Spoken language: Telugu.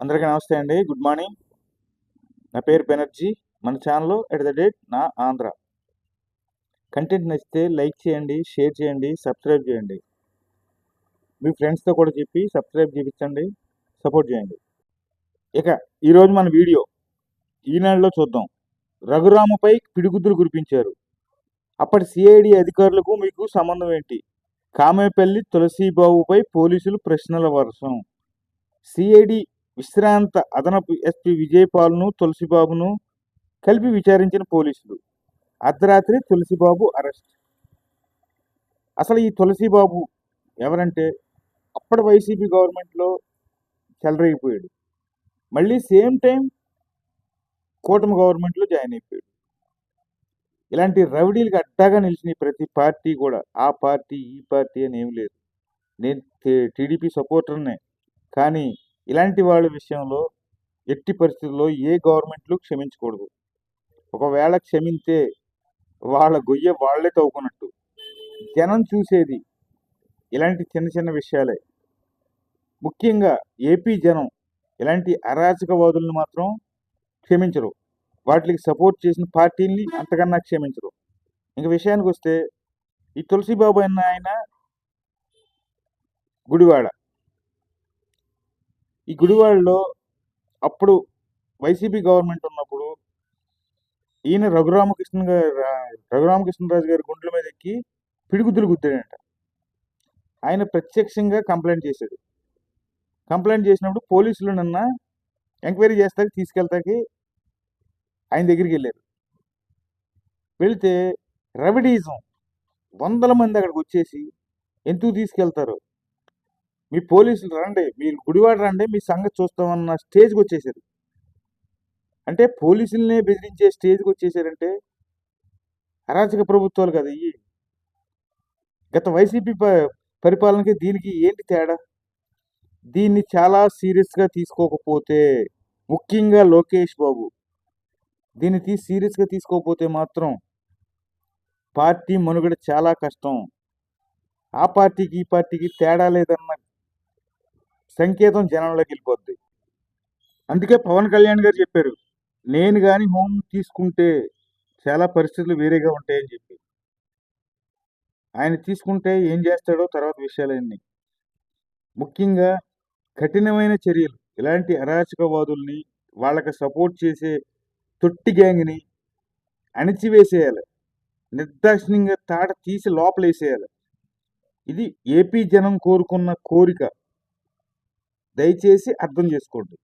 అందరికీ నమస్తే అండి. Good morning. నా పేరు బెనర్జీ. మన ఛానల్లో ఎట్ ద డేట్ నా ఆంధ్ర. కంటెంట్ నచ్చితే లైక్ చేయండి షేర్ చేయండి సబ్స్క్రైబ్ చేయండి. మీ ఫ్రెండ్స్తో కూడా చెప్పి సబ్స్క్రైబ్ చేయించండి సపోర్ట్ చేయండి. ఇక ఈరోజు మన వీడియో ఈనాడులో చూద్దాం. రఘురామపై పిడుగుద్దులు కురిపించారు. అప్పటి సిఐడి అధికారులకు మీకు సంబంధం ఏంటి? కామేపల్లి తులసీబాబుపై పోలీసులు ప్రశ్నల వర్షం సిఐడి విశ్రాంత అదనపు ఎస్పీ విజయపాల్ను తులసిబాబును కలిపి విచారించిన పోలీసులు. అర్ధరాత్రి తులసిబాబు అరెస్ట్. అసలు ఈ తులసిబాబు ఎవరంటే? అప్పటి వైసీపీ గవర్నమెంట్లో చెలరేగిపోయాడు. మళ్ళీ సేమ్ టైం కూటమి గవర్నమెంట్లో జాయిన్ అయిపోయాడు. ఇలాంటి రౌడీలకు అడ్డాగా నిలిచిన ప్రతి పార్టీ కూడా ఆ పార్టీ ఈ పార్టీ అని ఏం లేదు. నేను టీడీపీ సపోర్టర్నే. కానీ ఇలాంటి వాళ్ళ విషయంలో ఎట్టి పరిస్థితుల్లో ఏ గవర్నమెంట్లు క్షమించకూడదు. ఒకవేళ క్షమించే వాళ్ళ గొయ్య వాళ్ళే తవ్వుకున్నట్టు. జనం చూసేది ఇలాంటి చిన్న చిన్న విషయాలే. ముఖ్యంగా ఏపీ జనం ఇలాంటి అరాచకవాదులను మాత్రం క్షమించరు. వాటికి సపోర్ట్ చేసిన పార్టీని అంతకన్నా క్షమించరు. ఇంక విషయానికి వస్తే ఈ తులసిబాబు అన్న ఆయన గుడివాడ ఈ గుడివాడలో అప్పుడు వైసీపీ గవర్నమెంట్ ఉన్నప్పుడు ఈయన రఘురామకృష్ణ గారు రఘురామకృష్ణరాజు గారి గుండెల మీద ఎక్కి పిడుగుద్దులు గుద్దాడంట. ఆయన ప్రత్యక్షంగా కంప్లైంట్ చేశాడు. కంప్లైంట్ చేసినప్పుడు పోలీసులు నిన్న ఎంక్వైరీ చేస్తాకి తీసుకెళ్తాకి ఆయన దగ్గరికి వెళ్ళారు. వెళితే రెవడీజం వందల మంది అక్కడికి వచ్చేసి ఎందుకు తీసుకెళ్తారు మీ పోలీసులు రండి మీరు గుడివాడ రండి మీ సంగతి చూస్తామన్న స్టేజ్కి వచ్చేసారు. అంటే పోలీసులనే బెదిరించే స్టేజ్కి వచ్చేసారంటే అరాచక ప్రభుత్వాలు కదా ఇవి గత వైసీపీ పరిపాలనకి దీనికి ఏంటి తేడా? దీన్ని చాలా సీరియస్గా తీసుకోకపోతే ముఖ్యంగా లోకేష్ బాబు. దీన్ని తీసి సీరియస్గా తీసుకోకపోతే మాత్రం పార్టీ మనుగడ చాలా కష్టం. ఆ పార్టీకి ఈ పార్టీకి తేడా లేదన్న సంకేతం జనంలోకి వెళ్ళిపోద్ది. అందుకే పవన్ కళ్యాణ్ గారు చెప్పారు నేను కానీ హోమ్ తీసుకుంటే చాలా పరిస్థితులు వేరేగా ఉంటాయని చెప్పి. ఆయన తీసుకుంటే ఏం చేస్తాడో తర్వాత విషయాలన్నీ. ముఖ్యంగా కఠినమైన చర్యలు ఇలాంటి అరాచకవాదుల్ని వాళ్ళకి సపోర్ట్ చేసే తొట్టి గ్యాంగ్ని అణిచివేసేయాలి. నిర్దాక్షిణ్యంగా తాట తీసి లోపలేసేయాలి. ఇది ఏపీ జనం కోరుకున్న కోరిక. దయచేసి అర్థం చేసుకోండి.